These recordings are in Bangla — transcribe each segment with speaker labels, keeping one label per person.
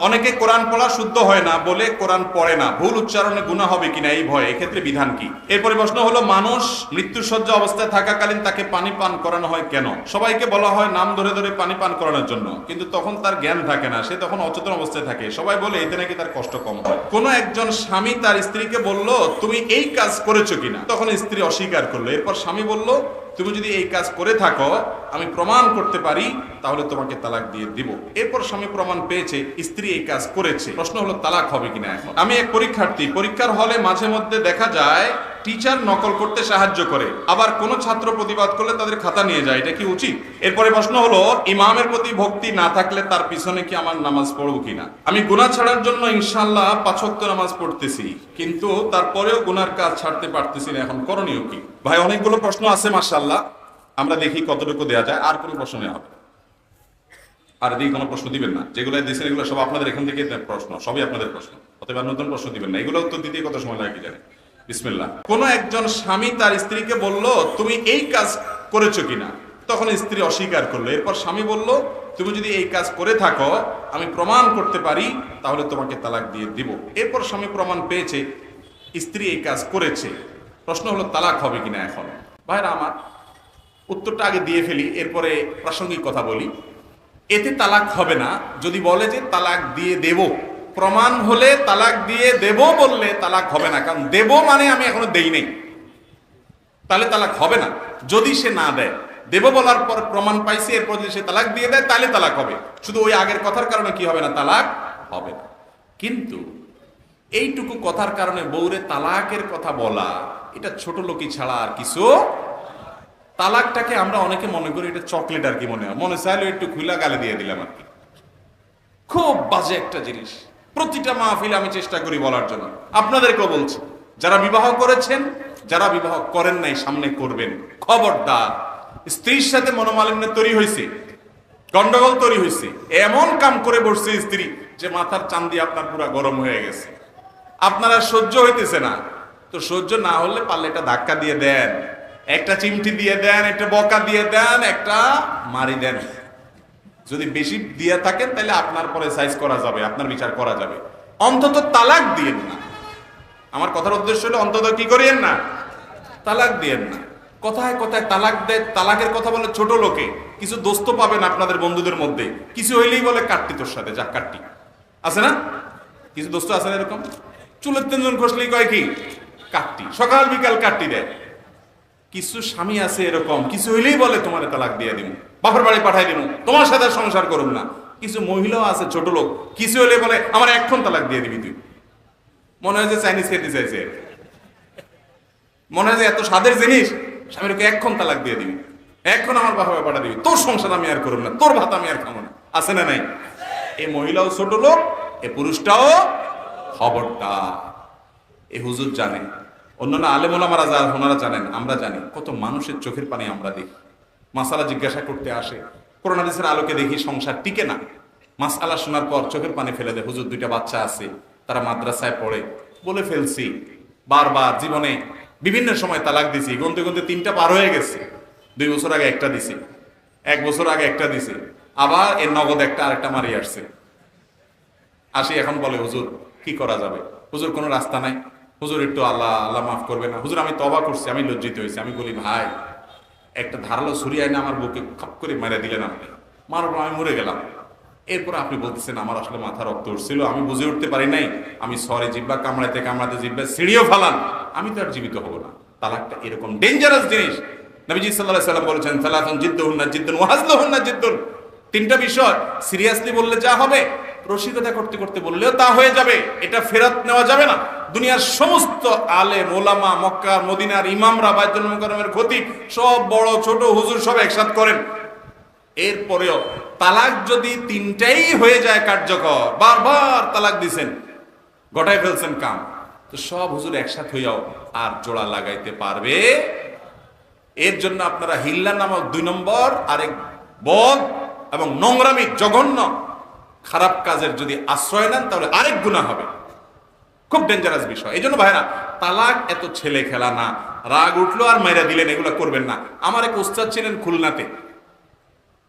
Speaker 1: অনেকে কোরআন পড়া শুদ্ধ হয় না বলে কোরআন পড়ে না। ভুল উচ্চারণে গুণা হবে কিনা এই ভয়ে? এক্ষেত্রে বিধান কি? এরপরে প্রশ্ন হলো, মানুষ মৃত্যুসজ্জা অবস্থায় থাকাকালীন তাকে পানি পান করানো হয় কেন? সবাইকে বলা হয় নাম ধরে ধরে পানি পান করানোর জন্য। কিন্তু তখন তার জ্ঞান থাকে না, সে তখন অচেতন অবস্থায় থাকে। সবাই বলে, এতে নাকি তার কষ্ট কম হয়। কোনো একজন স্বামী তার স্ত্রীকে বলল, তুমি এই কাজ করেছ কিনা? তখন স্ত্রী অস্বীকার করল। এরপর স্বামী বলল তুমি যদি এই কাজ করে থাকো, আমি প্রমাণ করতে পারি, তাহলে তোমাকে তালাক দিয়ে দিব। এরপর স্বামী প্রমাণ পেয়েছে, স্ত্রী এই কাজ করেছে। প্রশ্ন হলো, তালাক হবে কিনা এখন? আমি এক পরীক্ষার্থী, পরীক্ষার হলে মাঝে মধ্যে দেখা যায় টিচার নকল করতে সাহায্য করে। আবার কোন ছাত্র প্রতিবাদ করলে তাদের খাতা নিয়ে যায়, এটা কি উচিত? এরপরে প্রশ্ন হলো, ইমামের প্রতি ভক্তি না থাকলে তার পিছনে কি আমার নামাজ পড়ব কিনা? আমি গুনাহ ছাড়ার জন্য ইনশাল্লাহ পাঁচক্ত নামাজ পড়তেছি, কিন্তু তারপরেও গুনার কাজ ছাড়তে পারতেছি না, এখন করণীয় কি? ভাই, অনেকগুলো প্রশ্ন আছে মার্শাল্লাহ আমরা দেখি কতটুকু দেওয়া যায়, আর কোনো প্রশ্ন নেওয়া হবে আর এদিকে কোনো প্রশ্ন দিবেন না যেগুলো দিয়েছেন এগুলো সব আপনাদের এখান থেকে প্রশ্ন, সবই আপনাদের প্রশ্ন। আর নতুন প্রশ্ন দিবেন না, এগুলো উত্তর দিতে কত সময় লাগে কি জানে বিসমিল্লাহ। কোন একজন স্বামী তার স্ত্রীকে বলল, তুমি এই কাজ করেছ কিনা? তখন স্ত্রী অস্বীকার করল। এরপর স্বামী বলল, তুমি যদি এই কাজ করে থাকো, আমি প্রমাণ করতে পারি, তাহলে তোমাকে তালাক দিয়ে দিব। এরপর স্বামী প্রমাণ পেয়েছে, স্ত্রী এই কাজ করেছে। প্রশ্ন হলো, তালাক হবে কিনা এখন? ভাইরা, আমার উত্তরটা আগে দিয়ে ফেলি, এরপরে প্রাসঙ্গিক কথা বলি। এতে তালাক হবে না। যদি বলে যে, তালাক দিয়ে দেব। প্রমাণ হলে তালাক দিয়ে দেব বললে তালাক হবে না। কারণ দেব মানে আমি এখনও দেই নেই। তাহলে তালাক হবে না। যদি সে না দেয়, দেব বলার পর প্রমাণ পাইছে, এরপর যদি সে তালাক দিয়ে দেয়, তাহলে তালাক হবে। শুধু ওই আগের কথার কারণে কি হবে না, তালাক হবে না। কিন্তু এইটুকু কথার কারণে বউরে তালাকের কথা বলা, এটা ছোট লোকই ছাড়া আর কিছু তালাকটাকে আমরা অনেকে মনে করি এটা চকলেট আর কি মনে হয়। মনে চাইলে একটু খুলা গালে দিয়ে দিলাম আর কি। খুব বাজে একটা জিনিস। প্রতিটা মাহফিল আমি চেষ্টা করি বলার জন্য। আপনাদেরকেও বলছি, যারা বিবাহ করেছেন, যারা বিবাহ করেন নাই, সামনে করবেন। খবরদার। স্ত্রীর সাথে মনোমালিন্য তৈরি হয়েছে গন্ডগোল তৈরি হয়েছে এমন কাম করে বসছে স্ত্রী যে মাথার চান্দি আপনার পুরা গরম হয়ে গেছে। আপনারা সহ্য হইতেছে না। তো সহ্য না হলে পারলে একটা ধাক্কা দিয়ে দেন, একটা চিমটি দিয়ে দেন, একটা বকা দিয়ে দেন, একটা মারি দেন। যদি বেশি দিয়ে থাকেন, তাহলে আপনার পরে সাইজ করা যাবে, আপনার বিচার করা যাবে। অন্তত তালাক দিয়েন না। আমার কথার উদ্দেশ্য হলো, অন্তত কি করিয়েন না? তালাক দিয়েন না। কথায় কথায় তালাক দেয়, তালাকের কথা বলে ছোট লোকে। কিছু দোস্ত পাবেন আপনাদের বন্ধুদের মধ্যে। কিছু হইলেই বলে, কাটতি তোর সাথে, যা, কাটতি। আছে না? কিছু দোস্ত আছে না এরকম? চুলের তিনজন খসলেই কয় কি? কাটতি। সকাল বিকাল কাটতি দেয়। কিছু স্বামী আছে এরকম, কিছু হইলেই বলে, তোমার তালাক দিয়ে দিব বাপের বাড়ি পাঠাই দিব তোমার সাথে সংসার করুন না। কিছু মহিলাও আছে, ছোট লোক, কিছু হইলে বলে, আমার এখন তালাক দিয়ে দিবি তুই। মনে হয় যে চাইনিজ খেতে চাইছে। মনে হয় যে এত স্বাদের জিনিস, স্বামীরকে এখন তালাক দিয়ে দিবি। এখন আমার বাপা পাঠা দিবি। তোর সংসার আমি আর করুন না, তোর ভাত আমি আর খাব না। আছে না নাই? এই মহিলাও ছোট লোক, এ পুরুষটাও খবরটা এ হুজুর জানে অন্যান্য আলেমোলামারা যা ওনারা জানেন, আমরা জানি। কত মানুষের চোখের পানি আমরা দেখি। মাসালা জিজ্ঞাসা করতে আসে। করোনাদিসের আলোকে দেখি সংসার টিকে না। মাসালা শোনার পর চোখের পানি ফেলে দেয়, হুজুর, দুইটা বাচ্চা আছে, তারা মাদ্রাসায় পড়ে। বলে ফেলছি। বারবার জীবনে বিভিন্ন সময় তালাক দিছি। গুনতে গুনতে তিনটা পার হয়ে গেছে। দুই বছর আগে একটা দিছি। এক বছর আগে একটা দিছি। আবার এর নগদ একটা আরেকটা মারি আসছে। আসি এখন বলে, হুজুর, কি করা যাবে? হুজুর, কোনো রাস্তা নাই। হুজুর, একটু আল্লাহ আল্লাহ মাফ করবে না। হুজুর, আমি তবা করছি, আমি লজ্জিত হয়েছি। আমি বলি, ভাই, একটা ধারালো ছুরি আইনে আমার বুকে খাপ করে মেরে দিলেন আপনি। মারার আমি মরে গেলাম। এরপর আপনি বলতেছেন, আমার আসলে মাথা রক্ত উঠছিল, আমি বুঝে উঠতে পারি নাই। আমি সরে জিব্বা কামড়াতে কামড়াতে জিব্বা, সিঁড়িও ফালান। আমি তো আর জীবিত হব না। তালাকটা এরকম ডেঞ্জারাস জিনিস। নবীজি সাল্লাহ সাল্লাম বলেছেন, সালাতুন জিদ্দুন না জিদ্দুন ওয়াজলুহুন না জিদ্দুন। তিনটা বিষয় সিরিয়াসলি বললে যা হবে। রসিকতা করতে করতে বললেও তা হয়ে যাবে, এটা ফেরত নেওয়া যাবে না। দুনিয়ার সমস্ত আলে মোলামা মক্কার, মদিনার ইমামরা মুকাররমের ক্ষতি সব বড়, ছোট হুজুর সব একসাথ করেন। এরপরেও তালাক যদি তিনটাই হয়ে যায় কার্যকর, বারবার তালাক দিছেন, গটায় ফেলছেন কাম। তো সব হুজুর একসাথ হইয়াও আর জোড়া লাগাইতে পারবে। এর জন্য আপনারা হিল্লা নামক দুই নম্বর, আরেক বদ এবং নোংরামি জঘন্য খারাপ কাজের যদি আশ্রয় নেন, তাহলে আরেক গুণা হবে। খুব ডেঞ্জারাস বিষয়। এই জন্য ভাইরা তালাক এত ছেলে খেলা না। রাগ উঠল আর মাইরা দিলেন, এগুলো করবেন না। আমার এক উস্তাদ ছিলেন খুলনাতে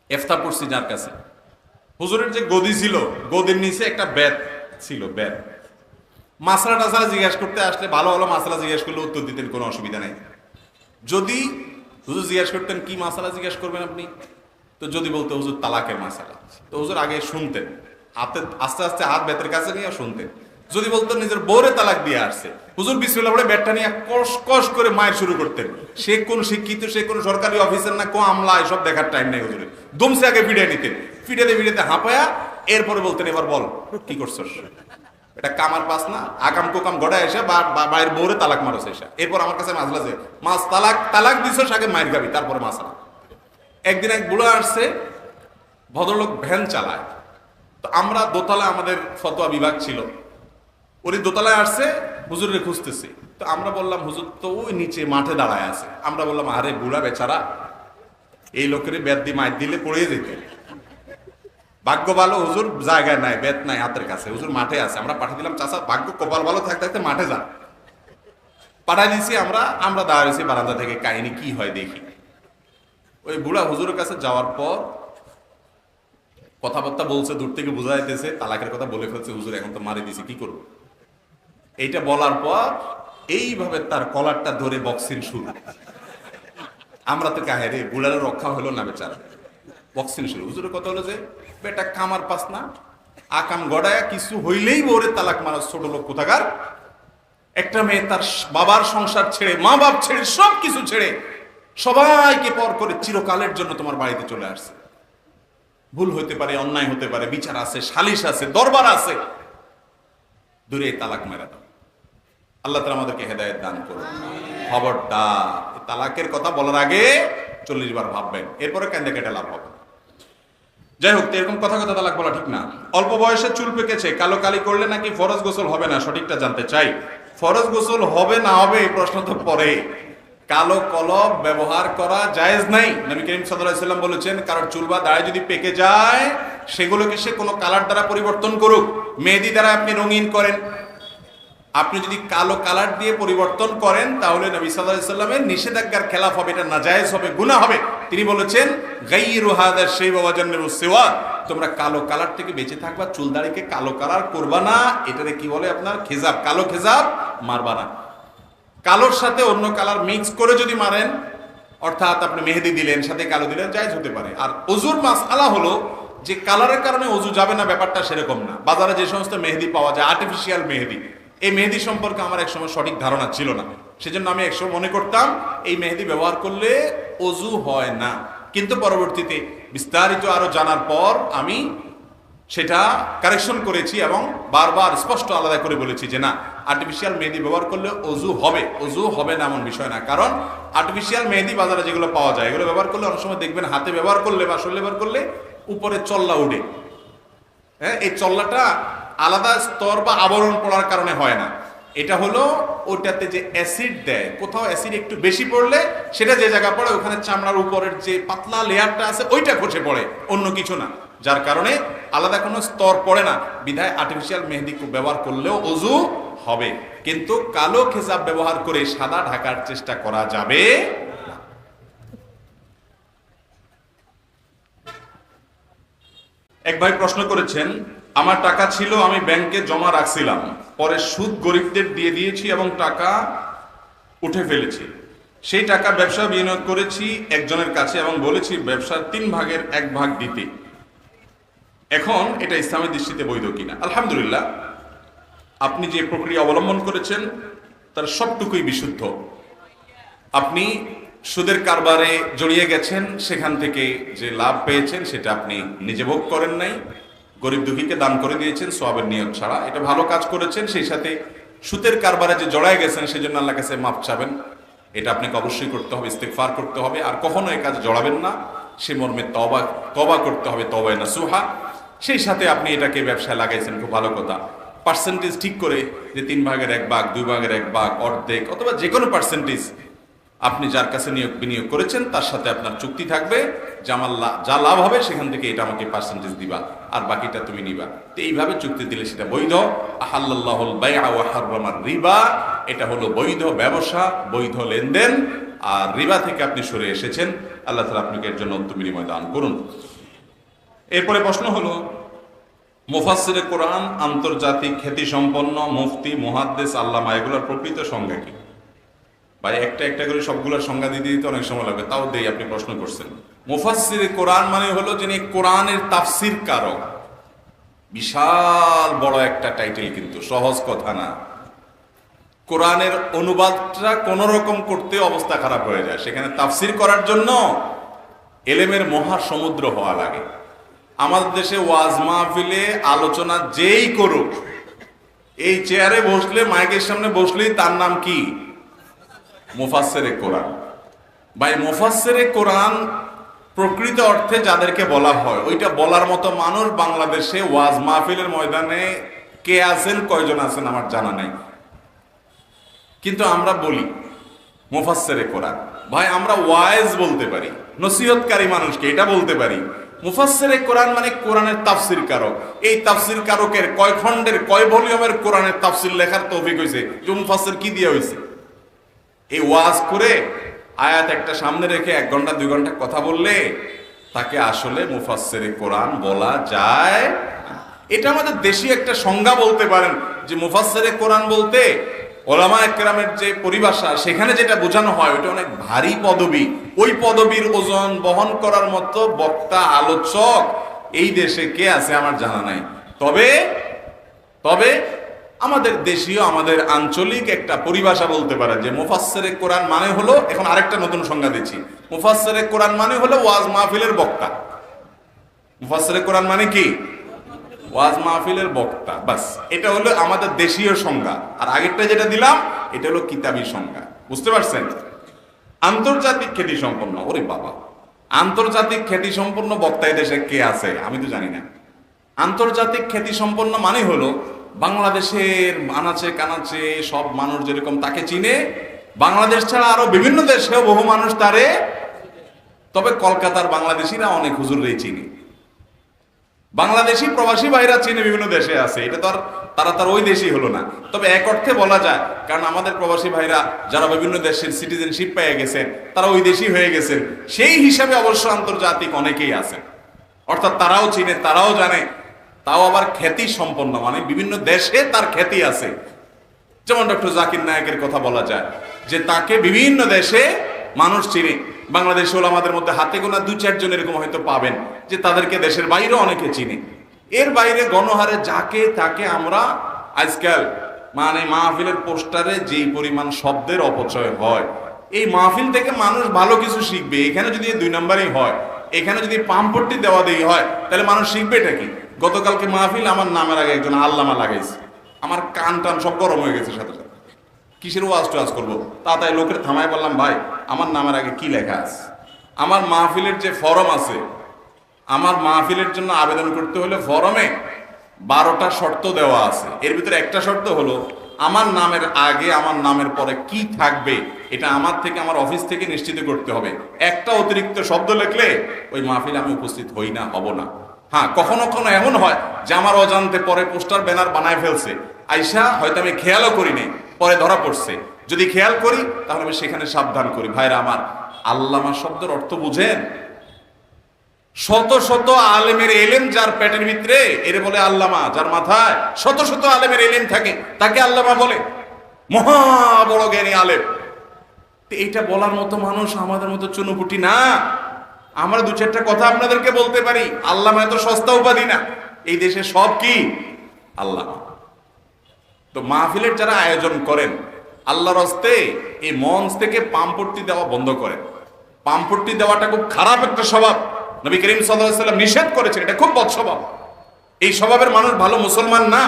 Speaker 1: এফতা পড়ছি যার কাছে। হুজুরের যে গদি ছিল, গদির নিচে একটা ব্যাত ছিল, ব্যাত। মাসলা টাসলা জিজ্ঞাসা করতে আসলে ভালো ভালো মাসলা জিজ্ঞাসা করলে উত্তর দিতেন, কোনো অসুবিধা নেই। যদি হুজুর জিজ্ঞাসা করতেন, কি মাসালা জিজ্ঞাসা করবেন আপনি? তো যদি বলতো, হুজুর, তালাকের মাসালা তো হুজুর আগে শুনতেন। হাতে, আস্তে আস্তে হাত বেতের কাছে নিয়ে শুনতেন। যদি বলতো, নিজের বউরে তালাক দিয়ে আসছে। হুজুর বিসমিল্লাহ বলে ব্যাটটা নিয়ে কষ কষ করে মায়ের শুরু করতেন। সে কোন শিক্ষিত, সে কোন সরকারি অফিসার না কো আমলা, এসব দেখার টাইম নেই হুজুরের দমসে আগে ফিরিয়ে নিতেন। ফিরেতে ফিরেতে হাঁপায়া এরপরে বলতেন, এবার বল, কি করছস? এটা কামার পাস না, আকাম কোকাম গড়া এসে বা, বা- মায়ের বউরে তালাক মারছে এসে। এরপর আমার কাছে মাসলা যে মাছ তালাক তালাক দিছস আগে মায়ের গাবি, তারপরে মাসলা একদিন এক বুড়ো আসছে, ভদ্রলোক ভ্যান চালায়। তো আমরা দোতলা আমাদের ফতোয়া বিভাগ ছিল। উনি দোতলায় আসছে হুজুরে খুঁজতেছে। তো আমরা বললাম, হুজুর তো ওই নিচে মাঠে দাঁড়ায় আছে। আমরা বললাম, আরে বুড়া বেচারা, এই লোকের বেদ দিয়ে দিলে পড়ে যেত ভাগ্য ভালো, হুজুর জায়গায় নাই, বেত নাই হাতের কাছে। হুজুর মাঠে আছে। আমরা পাঠিয়ে দিলাম চাষা ভাগ্য কপাল ভালো থাকতে থাকতে মাঠে যান। পাঠাই দিয়েছি আমরা আমরা দাঁড়িয়েছি বারান্দা থেকে, কাহিনী কি হয় দেখি। ওই বুড়া হুজুরের কাছে যাওয়ার পর কথাবার্তা বলছে, দূর থেকে বোঝা যাইতেছে তালাকের কথা বলে ফেলছে, হুজুর এখন তো মারি দিছি, কি করব? এইটা বলার পর এইভাবে তার কলারটা ধরে বক্সিং শুরু। আমরা তো কাহে রে বুড়ার রক্ষা হলো না বেচারা। বক্সিং শুরু। হুজুরের কথা হলো যে, বেটা, কামার পাস না। আকাম গড়ায় কিছু হইলেই ওরে তালাক মারা, ছোট লোক কোথাকার? একটা মেয়ে তার বাবার সংসার ছেড়ে মা বাপ ছেড়ে সব কিছু ছেড়ে সবাইকে পর করে চিরকালের জন্য তোমার বাড়িতে চলে আসছে। ভুল হতে পারে, অন্যায় হতে পারে, বিচার আছে, সালিশ আছে, দরবার আছে। দূরে তালাক মেরা দাও। আল্লাহ তালা আমাদেরকে হেদায়ত দান করুন। এই তালাকের কথা বলার আগে চল্লিশ বার ভাববেন। এরপরে কেন্দে কেটে লাভ হবে যাই হোক এরকম কথা কথা তালাক বলা ঠিক না। অল্প বয়সে চুল পেকেছে, কালো কালি করলে নাকি ফরজ গোসল হবে না? সঠিকটা জানতে চাই। ফরজ গোসল হবে না হবে এই প্রশ্ন তো পরে কালো কলম ব্যবহার করা জায়েজ নাই। নবী করিম সাল্লাম বলেছেন, কারোর চুল বা দাড়ি যদি পেকে যায়, সেগুলোকে সে কোনো কালার দ্বারা পরিবর্তন করুক। মেহেদি দ্বারা আপনি রঙিন করেন। আপনি যদি কালো কালার দিয়ে পরিবর্তন করেন, তাহলে নবী সাল্লামের নিষেধাজ্ঞার খেলাফ হবে, এটা নাজায়েজ হবে, গুনাহ হবে। তিনি বলেছেন গাইরু হাদা শাইবা ওয়াজান্নাবু সিওয়া। তোমরা কালো কালার থেকে বেঁচে থাকবা, চুল দাড়িকে কালো কালার করবা না। এটারে কি বলে আপনার? খেজাব, কালো খেজাব মারবা না। কালোর সাথে অন্য কালার মিক্স করে যদি মারেন, অর্থাৎ আপনি মেহেদি দিলেন, সাথে কালো দিলেন, জায়েজ হতে পারে। আর অজুর মাস আলা হলো যে কালারের কারণে অজু যাবে না, ব্যাপারটা সেরকম না। বাজারে যে সমস্ত মেহেদি পাওয়া যায় আর্টিফিশিয়াল মেহেদি, এই মেহেদি সম্পর্কে আমার একসময় সঠিক ধারণা ছিল না। সেজন্য আমি একসময় মনে করতাম, এই মেহেদি ব্যবহার করলে অজু হয় না। কিন্তু পরবর্তীতে বিস্তারিত আরও জানার পর আমি সেটা কারেকশন করেছি এবং বারবার স্পষ্ট আলাদা করে বলেছি যে না আর্টিফিশিয়াল মেহেদি ব্যবহার করলে অজু হবে। অজু হবে না এমন বিষয় না। কারণ আর্টিফিশিয়াল মেহেদি বাজারে যেগুলো পাওয়া যায়, এগুলো ব্যবহার করলে অনেক সময় দেখবেন হাতে ব্যবহার করলে বা শরীরে ব্যবহার করলে উপরে চল্লা উঠে। হ্যাঁ এই চল্লাটা আলাদা স্তর বা আবরণ পড়ার কারণে হয় না। এটা হলো ওটাতে যে অ্যাসিড দেয়, কোথাও অ্যাসিড একটু বেশি পড়লে সেটা যে জায়গা পড়ে, ওখানে চামড়ার উপরের যে পাতলা লেয়ারটা আছে, ওইটা খসে পড়ে, অন্য কিছু না। যার কারণে আলাদা কোনো স্তর পড়ে না। বিধায় আর্টিফিশিয়াল মেহেদি ব্যবহার করলেও অজু হবে। কিন্তু কালো খেজাব ব্যবহার করে সাদা ঢাকার চেষ্টা করা যাবে এক ভাই প্রশ্ন করেছেন, আমার টাকা ছিল, আমি ব্যাংকে জমা রাখছিলাম। পরে সুদ গরিবদের দিয়ে দিয়েছি এবং টাকা উঠে ফেলেছি। সেই টাকা ব্যবসা বিনিয়োগ করেছি একজনের কাছে এবং বলেছি, ব্যবসার তিন ভাগের এক ভাগ দিতে। এখন এটা ইসলামের দৃষ্টিতে বৈধ কিনা? আলহামদুলিল্লাহ, আপনি যে প্রক্রিয়া অবলম্বন করেছেন, তার সবটুকুই বিশুদ্ধ। আপনি সুদের কারবারে জড়িয়ে গেছেন, সেখান থেকে যে লাভ পেয়েছেন, সেটা আপনি নিজে ভোগ করেন নাই। গরিব দুঃখীকে দান করে দিয়েছেন সোয়াবের নিয়ত ছাড়া। এটা ভালো কাজ করেছেন, সেই সাথে সুদের কারবারে যে জড়ায় গেছেন, সেজন্য আল্লাহ কাছে মাপ চাবেন। এটা আপনাকে অবশ্যই করতে হবে ইস্তেকফার করতে হবে। আর কখনো এই কাজ জড়াবেন না। সে মর্মে তবা তবা করতে হবে তবায় না সুহা সেই সাথে আপনি এটাকে ব্যবসায় লাগাইছেন, খুব ভালো কথা। পার্সেন্টেজ ঠিক করে যে তিন ভাগের এক ভাগ, দুই ভাগের এক ভাগ, অর্ধেক, অথবা যে কোনো পার্সেন্টেজ আপনি যার কাছে নিয়োগ বিনিয়োগ করেছেন, তার সাথে আপনার চুক্তি থাকবে যে আমার যা লাভ হবে সেখান থেকে এটা আমাকে পার্সেন্টেজ দিবা, আর বাকিটা তুমি নিবা। তো এইভাবে চুক্তি দিলে সেটা বৈধ। আহাল্লাহুল রিবা, এটা হলো বৈধ ব্যবসা, বৈধ লেনদেন, আর রিবা থেকে আপনি সরে এসেছেন। আল্লাহ তাআলা আপনাকে এর জন্য অন্ত বিনিময় দান করুন। এরপরে প্রশ্ন হলো, মুফাসসিরে কোরআন আন্তর্জাতিক খ্যাতি সম্পন্ন মুফতি, মুহাদ্দেস, আল্লামা, এগুলোর প্রকৃত সংজ্ঞা কি? ভাই, একটা একটা করে সবগুলোর সংজ্ঞা দিতে দিতে অনেক সময় লাগবে, তাও দেই আপনি প্রশ্ন করছেন। মুফাসসিরে কোরআন মানে হলো যিনি কোরআনের তাফসির কারক। বিশাল বড় একটা টাইটেল কিন্তু, সহজ কথা না। কোরআনের অনুবাদটা কোন রকম করতে অবস্থা খারাপ হয়ে যায়। সেখানে তাফসির করার জন্য এলেমের মহা সমুদ্র হওয়া লাগে। আমাদের দেশে ওয়াজ মাহফিলে আলোচনা যেই করুক, এই চেয়ারে বসলে, মাইকের সামনে বসলেই তার নাম কি? মুফাসসিরে কোরআন। ভাই, মুফাসসিরে কোরআন প্রকৃত অর্থে যাদেরকে বলা হয়, ওইটা বলার মতো মানুষ বাংলাদেশে ওয়াজ মাহফিলের ময়দানে কে আছেন, কয়জন আছেন আমার জানা নাই। কিন্তু আমরা বলি, মুফাসসিরে কোরআন। ভাই, আমরা ওয়াইজ বলতে পারি, নসিহতকারী মানুষকে এটা বলতে পারি। মুফাসসিরে কোরআন মানে কোরআনের তাফসির কারক। এই তাফসির কারকের কয় খণ্ডের, কয় ভলিউমের কোরআনের তাফসির লেখার তৌফিক হয়েছে? যে মুফাসসির কি দিয়ে হয়েছে? এই ওয়াজ করে আয়াত একটা সামনে রেখে এক ঘণ্টা, দুই ঘণ্টা কথা বললে তাকে আসলে মুফাসসিরে কোরআন বলা যায় এটা আমাদের দেশি একটা সংজ্ঞা বলতে পারেন যে মুফাসসিরে কোরআন বলতে ওলামা একরামের যে পরিভাষা, সেখানে যেটা বোঝানো হয়, ওইটা অনেক ভারী পদবি। ওই পদবীর ওজন বহন করার মতো বক্তা, আলোচক, এই দেশে কে আছে আমার জানা নাই। তবে তবে আমাদের দেশীয়, আমাদের আঞ্চলিক একটা পরিভাষা বলতে পারে যে মুফাসসিরে কোরআন মানে হলো, এখন আরেকটা নতুন সংজ্ঞা দিচ্ছি। মুফাসসিরে কোরআন মানে হলো ওয়াজ মাহফিলের বক্তা। মুফাসসিরে কোরআন মানে কি? ওয়াজ মাহফিলের বক্তা, বাস। এটা হলো আমাদের দেশীয় সংজ্ঞা। আর আগেরটা যেটা দিলাম, এটা হলো কিতাবী সংজ্ঞা। বুঝতে পারছেন? আন্তর্জাতিক খ্যাতি সম্পন্ন, ওরে বাবা। আন্তর্জাতিক খ্যাতি সম্পন্ন বক্তা দেশে কে আছে? আমি তো জানি না। আন্তর্জাতিক খ্যাতি সম্পন্ন মানে হলো, বাংলাদেশের আনাচে কানাচে সব মানুষ যেরকম তাকে চিনে, বাংলাদেশ ছাড়া আরও বিভিন্ন দেশেও বহু মানুষ তারে, তবে কলকাতার বাংলাদেশিরা অনেক হুজুররেই চিনি। বাংলাদেশি প্রবাসী ভাইরা চীনে বিভিন্ন দেশে আছে, এটা তো আর তারা তার ওই দেশই হলো না। তবে এক অর্থে বলা যায়, কারণ আমাদের প্রবাসী ভাইরা যারা বিভিন্ন দেশের সিটিজেনশিপ পেয়ে গেছেন, তারা ওই দেশই হয়ে গেছেন। সেই হিসাবে অবশ্য আন্তর্জাতিক অনেকেই আছেন। অর্থাৎ তারাও চিনে, তারাও জানে, তাও আবার খ্যাতি সম্পন্ন মানে বিভিন্ন দেশে তার খ্যাতি আছে। যেমন ডক্টর জাকির নায়কের কথা বলা যায় যে তাকে বিভিন্ন দেশে মানুষ চিনে। বাংলাদেশ হলো আমাদের মধ্যে হাতে গোনা দু চারজন এরকম হয়তো পাবেন, যে তাদেরকে দেশের বাইরেও অনেকে চিনে। এর বাইরে গণহারে যাকে তাকে আমরা আজকাল মানে মাহফিলের পোস্টারে যেই পরিমাণ শব্দের অপচয় হয়, এই মাহফিল থেকে মানুষ ভালো কিছু শিখবে। এখানে যদি দুই নম্বরই হয়, এখানে যদি পাম্পট্টি দেওয়া দেই হয়, তাহলে মানুষ শিখবে এটা কি? গতকালকে মাহফিল আমার নামের আগে একজন আল্লামা লাগাইছে। আমার কান টান সব গরম হয়ে গেছে সাথে সাথে। কিসের ওয়াজ টোয়াজ করব? তাড়াতাড়ি লোকের থামায় বললাম, ভাই, আমার নামের আগে কি লেখা আছে? আমার মাহফিলের যে ফরম আছে, আমার মাহফিলের জন্য আবেদন করতে হলে ফরমে বারোটা শর্ত দেওয়া আছে। এর ভিতরে একটা শর্ত হলো, আমার নামের আগে, আমার নামের পরে কি থাকবে, এটা আমার থেকে, আমার অফিস থেকে নিশ্চিত করতে হবে। একটা অতিরিক্ত শব্দ লিখলে ওই মাহফিলে আমি উপস্থিত হই না, হব না। হ্যাঁ কখনো কখনো এমন হয় যে আমার অজান্তে পরে পোস্টার, ব্যানার বানায় ফেলছে। আইসা হয়তো আমি খেয়ালও করি নাই। পরে ধরা পড়ছে। যদি খেয়াল করি, তাহলে আমি সেখানে সাবধান করি। ভাইরা আমার, আল্লামা শব্দের অর্থ বুঝেন? শত শত আলেমের এলেম যার পেটের ভিতরে, এর বলে আল্লামা, যার মাথায় শত শত আলেমের এলেম থাকে, তাকে আল্লামা বলে। মহা বড় জ্ঞানী আলেম। এইটা বলার মতো মানুষ আমাদের মতো চুনুপুটি না। আমরা দু চারটা কথা আপনাদেরকে বলতে পারি। আল্লামা এত সস্তা উপাধি না। এই দেশে সব কি? আল্লাহ তো মাহফিলের যারা আয়োজন করেন, আল্লাহর হস্তে এই মঞ্চ থেকে পাম্পট্টি দেওয়া বন্ধ করেন। পাম্পট্টি দেওয়াটা খুব খারাপ একটা স্বভাব। নবী করিম সাল্লাম নিষেধ করেছেন, এটা খুব বদ স্বভাব। এই স্বভাবের মানুষ ভালো মুসলমান না,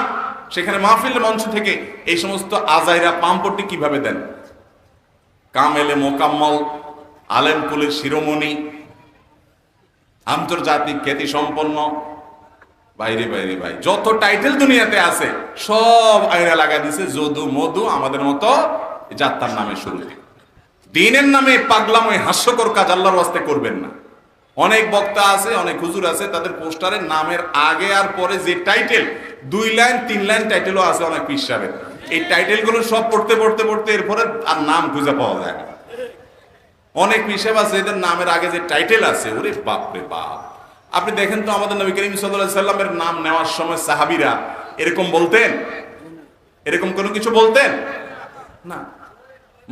Speaker 1: সেখানে মাহফিল মঞ্চ থেকে এই সমস্ত আজাইরা পাম্পট্টি কীভাবে দেন? কামেলে মোকাম্মল আলেম কুলের শিরোমণি, আন্তর্জাতিক খ্যাতি সম্পন্ন বাইরে বাইরে, ভাই। যত টাইটেল দুনিয়াতে আছে, সব আয়রা লাগা দিছে যদু, মধু, আমাদের মতো যাত্রার নামে শুরু। দিনের নামে পাগলাম ওই হাস্যকর কাজ আল্লাহর ওয়াস্তে করবেন না। অনেক বক্তা আছে, অনেক হুজুর আছে, তাদের পোস্টারের নামের আগে আর পরে যে টাইটেল দুই লাইন, তিন লাইন টাইটেলও আছে অনেক পিসাবের এই টাইটেলগুলো সব পড়তে পড়তে পড়তে এরপরে আর নাম খুঁজে পাওয়া যায় অনেক হিসেব আছে, এদের নামের আগে যে টাইটেল আছে, ওরে বাপরে বাপ। আপনি দেখেন তো আমাদের নবী করিম সাল্লাহ সাল্লামের নাম নেওয়ার সময় সাহাবিরা এরকম বলতেন? এরকম কোনো কিছু বলতেন? না।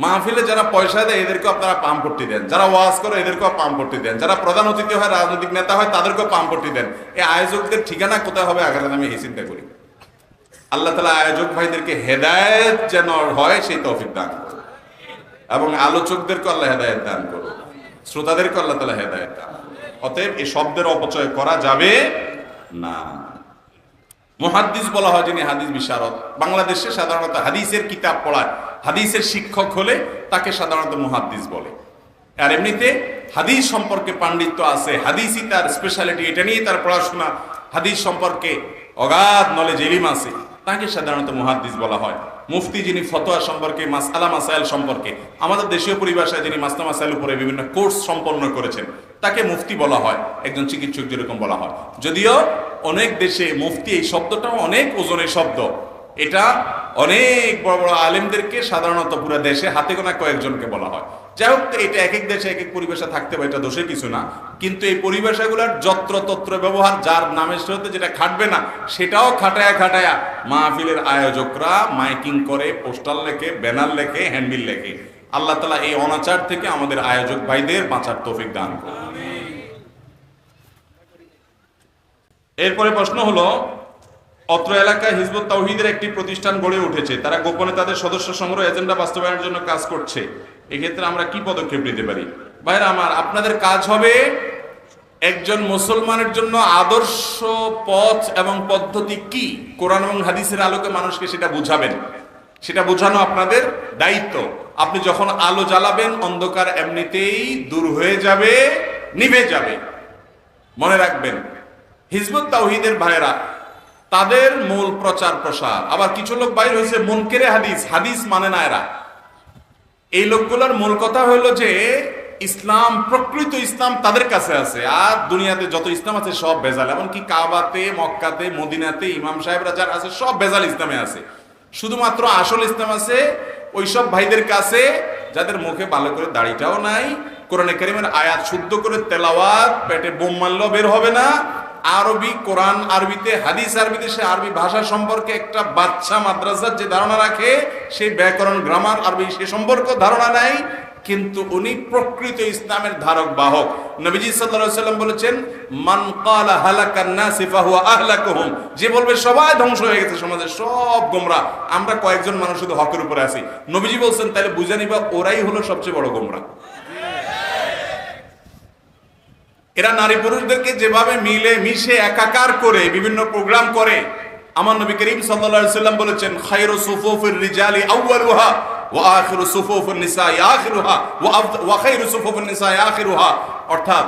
Speaker 1: মাহফিলে যারা পয়সা দেয়, এদেরকেও আপনারা পাম পট্টি দেন। যারা ওয়াজ করে, এদেরকেও পাম পট্টি দেন। যারা প্রধান অতিথি হয়, রাজনৈতিক নেতা হয়, তাদেরকেও পাম পট্টি দেন। এই আয়োজকদের ঠিকানা কোথায় হবে? আগে আমি এই চিন্তা করি আল্লাহ তালা আয়োজক ভাইদেরকে হেদায়েত যেন হয়, সেই তৌফিক দান এবং আলোচকদেরকে আল্লাহ হেদায়েত দান করুন। শ্রোতাদেরকে আল্লাহ তালা হেদায়েত দান। অতএব এই শব্দের অপচয় করা যাবে না। মুহাদ্দিস বলা হয় যিনি হাদিস বিশারদ। বাংলাদেশে সাধারণত হাদিসের কিতাব পড়ায়। হাদিসের শিক্ষক হলে তাকে সাধারণত মুহাদ্দিস বলে। আর এমনিতে হাদিস সম্পর্কে পাণ্ডিত্য আছে। হাদিসই তার স্পেশালিটি এটা নিয়ে তার পড়াশোনা। হাদিস সম্পর্কে অগাধ নলেজ এলিম আছে। তাকে সাধারণত মুহাদ্দিস বলা হয়। মুফতি যিনি ফতোয়া সম্পর্কে মাসালা মাসাইল সম্পর্কে, আমাদের দেশীয় পরিভাষায় যিনি মাসলা, মাসাইল উপরে বিভিন্ন কোর্স সম্পন্ন করেছেন, তাকে মুফতি বলা হয়, একজন চিকিৎসক যেরকম বলা হয়। যদিও অনেক দেশে মুফতি এই শব্দটাও অনেক ওজনের শব্দ। এটা অনেক বড় বড় আলেমদেরকে সাধারণত পুরো দেশে হাতে গোনা কয়েকজনকে বলা হয়। যাই হোক, এটা এক এক দেশে এক এক পরিবেশে থাকতে পারে, এটা দোষের কিছু না। কিন্তু এই পরিবেশাগুলোর যত্র তত্র ব্যবহার, যার নামের সাথে যেটা খাটবে না, সেটাও খাটায়া খাটায়া মাহফিলের আয়োজকরা মাইকিং করে পোস্টার লেখে, ব্যানার লেখে, হ্যান্ডবিল লেখে। আল্লাহ তালা এই অনাচার থেকে আমাদের আয়োজক ভাইদের বাঁচার তৌফিক দান করুন। এরপরে প্রশ্ন হলো অত্র এলাকায় হিজবুত তাওহিদের একটি প্রতিষ্ঠান গড়ে উঠেছে। তারা গোপনে তাদের সদস্য সংগ্রহ এজেন্ডা বাস্তবায়নের জন্য কাজ করছে। এক্ষেত্রে আমরা কি পদক্ষেপ নিতে পারি? ভাইরা, আমার আপনাদের কাজ হবে একজন মুসলমানের জন্য আদর্শ পথ এবং পদ্ধতি কি? কোরআন এবং হাদিসের আলোকে মানুষকে সেটা বুঝাবেন। সেটা বোঝানো আপনাদের দায়িত্ব। আপনি যখন আলো জ্বালাবেন, অন্ধকার এমনিতেই দূর হয়ে যাবে, নিভে যাবে। মনে রাখবেন, হিজবুত তাওহিদের ভাইরা তাদের মূল প্রচার প্রসার। আবার কিছু লোক বাইর হয়েছে, মুনকেরে হাদিস হাদিস মানে না এরা। এই লোকগুলোর মূল কথা হলো যে, ইসলাম, প্রকৃত ইসলাম তাদের কাছে আছে, আর দুনিয়াতে যত ইসলাম আছে সব ভেজাল। এমনকি কাবাতে, মক্কাতে, মদিনাতে ইমাম সাহেবরা যারা আছে সব ভেজাল ইসলামে আছে। শুধুমাত্র আসল ইসলাম আছে ওইসব ভাইদের কাছে, যাদের মুখে ভালো করে দাড়িটাও নাই, কোরআনে কারিমের আয়াত শুদ্ধ করে তেলাওয়াত, পেটে বোম মারলেও বের হবে না আরবি, কোরআন, আরবিতে, হাদিস আরবিতে, সে আরবি ভাষা সম্পর্কে একটা বাচ্চা মাদ্রাসার যে ধারণা রাখে সেই ব্যাকরণ গ্রামার আরবি, সে সম্পর্ক ধারণা নাই কিন্তু উনি প্রকৃত ইসলামের ধারক, বাহক। নবীজি সাল্লাম বলেছেন, মান ক্বালা হালাকান নাসি ফাহুয়া আহলাকুহুম। যে বলবে, সবাই ধ্বংস হয়ে গেছে সমাজে সব গোমরা। আমরা কয়েকজন মানুষ শুধু হকের উপরে আছি। নবীজি বলছেন তাহলে বুঝে নিবা, ওরাই হলো সবচেয়ে বড় গোমরা। এরা নারী পুরুষদেরকে যেভাবে মিলে, মিশে, একাকার করে বিভিন্ন প্রোগ্রাম করে, আমার নবী করিম সাল্লাম বলেছেন আউয়ালুহা ওয়া আখিরুহা অর্থাৎ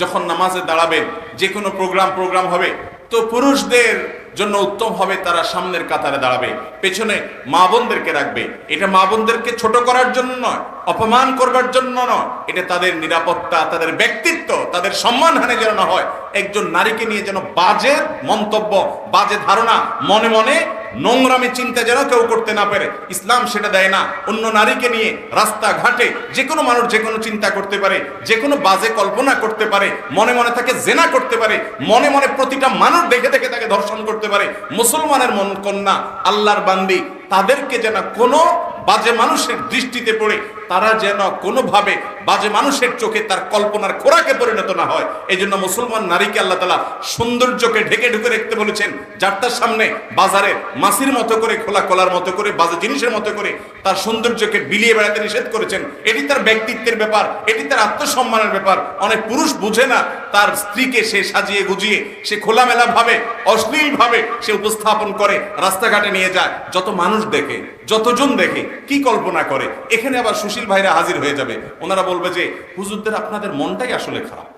Speaker 1: যখন নামাজে দাঁড়াবেন যে কোনো প্রোগ্রাম প্রোগ্রাম হবে, তো পুরুষদের জন্য উত্তম হবে তারা সামনের কাতারে দাঁড়াবে, পেছনে মা বোনদেরকে রাখবে। এটা মা বোনদেরকে ছোট করার জন্য নয় অপমান করবার জন্য নয়। এটা তাদের নিরাপত্তা, তাদের ব্যক্তিত্ব, তাদের সম্মানহানি যেন না হয়। একজন নারীকে নিয়ে যেন বাজে মন্তব্য, বাজে ধারণা মনে মনে নোংরামি চিন্তা যেন কেউ করতে না পারে। ইসলাম সেটা দেয় না। অন্য নারীকে নিয়ে রাস্তাঘাটে যে কোনো মানুষ যে কোনো চিন্তা করতে পারে যে কোনো বাজে কল্পনা করতে পারে, মনে মনে তাকে জেনা করতে পারে, মনে মনে প্রতিটা মানুষ দেখে দেখে তাকে ধর্ষণ করতে পারে। মুসলমানের মন কন্যা, আল্লাহর বান্দি তাদেরকে যেন কোনো বাজে মানুষের দৃষ্টিতে পড়ে তারা যেন কোনোভাবে বাজে মানুষের চোখে তার কল্পনার খোরাকে পরিণত না হয়। এই জন্য মুসলমান নারীকে আল্লাহ তালা সৌন্দর্যকে ঢেকে ঢুকে রাখতে বলেছেন, যার তার সামনে বাজারে মাসির মতো করে, খোলা কলার মতো করে, বাজে জিনিসের মতো করে তার সৌন্দর্যকে বিলিয়ে বেড়াতে নিষেধ করেছেন। এটি তার ব্যক্তিত্বের ব্যাপার, এটি তার আত্মসম্মানের ব্যাপার। অনেক পুরুষ বুঝে না তার স্ত্রীকে সে সাজিয়ে গুজিয়ে, সে খোলামেলা ভাবে অশ্লীল ভাবে সে উপস্থাপন করে, রাস্তাঘাটে নিয়ে যায়। যত মানুষ দেখে যতজন দেখে কি কল্পনা করে, এখানে আবার সুশীল ভাইরা হাজির হয়ে যাবে। ওনারা বলবে যে, হুজুরদের আপনাদের মনটাই আসলে খারাপ।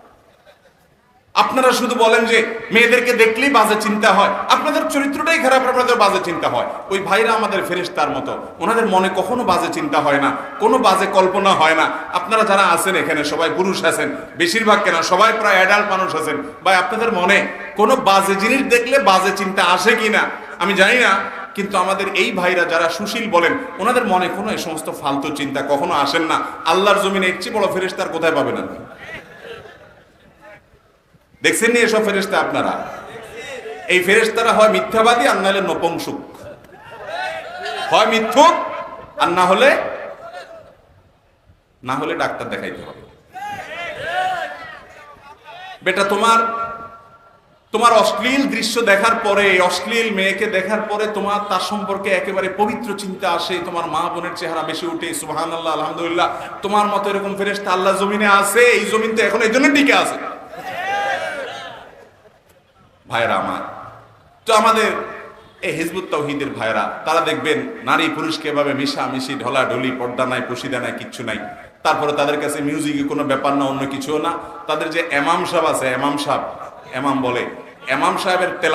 Speaker 1: আপনারা শুধু বলেন যে, মেয়েদেরকে দেখলেই বাজে চিন্তা হয়। আপনাদের চরিত্রটাই খারাপ, আপনাদের বাজে চিন্তা হয়। ওই ভাইরা আমাদের ফেরেশতার মতো, ওনাদের মনে কখনো বাজে চিন্তা হয় না, কোনো বাজে কল্পনা হয় না। আপনারা যারা আছেন এখানে, সবাই পুরুষ আছেন, বেশিরভাগ কেন, সবাই প্রায় অ্যাডাল্ট মানুষ আছেন। বা আপনাদের মনে কোনো বাজে জিনিস দেখলে বাজে চিন্তা আসে কিনা? আমি জানি না কিন্তু আমাদের এই ভাইরা যারা সুশীল বলেন, ওনাদের মনে কোনো এই সমস্ত ফালতু চিন্তা কখনো আসেন না। আল্লাহর জমিনে এর চেয়ে বড় ফেরেশতার কোথায় পাবেন আপনি? দেখছেন নি এসব ফেরেস্তা আপনারা? এই ফেরেস্তারা হয় মিথ্যাবাদী, আর নাহলে নপংসুক। হয় মিথ্যুক, আর না হলে না হলে ডাক্তার দেখাইতে হবে। বেটা, তোমার তোমার অশ্লীল দৃশ্য দেখার পরে, অশ্লীল মেয়েকে দেখার পরে তোমার তার সম্পর্কে একেবারে পবিত্র চিন্তা আসে, তোমার মা বোনের চেহারা বেশি উঠে সুবাহান আল্লাহ আলহামদুলিল্লাহ। তোমার মতো এরকম ফেরেস্তা আল্লাহ জমিনে আছে, এই জমিন তো এখন এই জন্য টিকে আছে। ভাইরা আমার, তো আমাদের এই হিজবুত তৌহিদের ভাইরা তারা দেখবেন নারী পুরুষকে এভাবে মিশা মিশি ঢলা ঢলি পর্দা নাই, পশিদা নাই, কিচ্ছু নাই। তারপরে তাদের কাছে মিউজিকে কোনো ব্যাপার না, অন্য কিছুও না। তাদের যে এমাম সাহেব আছে, এমাম সাহেব এমাম বলে। এমাম সাহেবের তেলা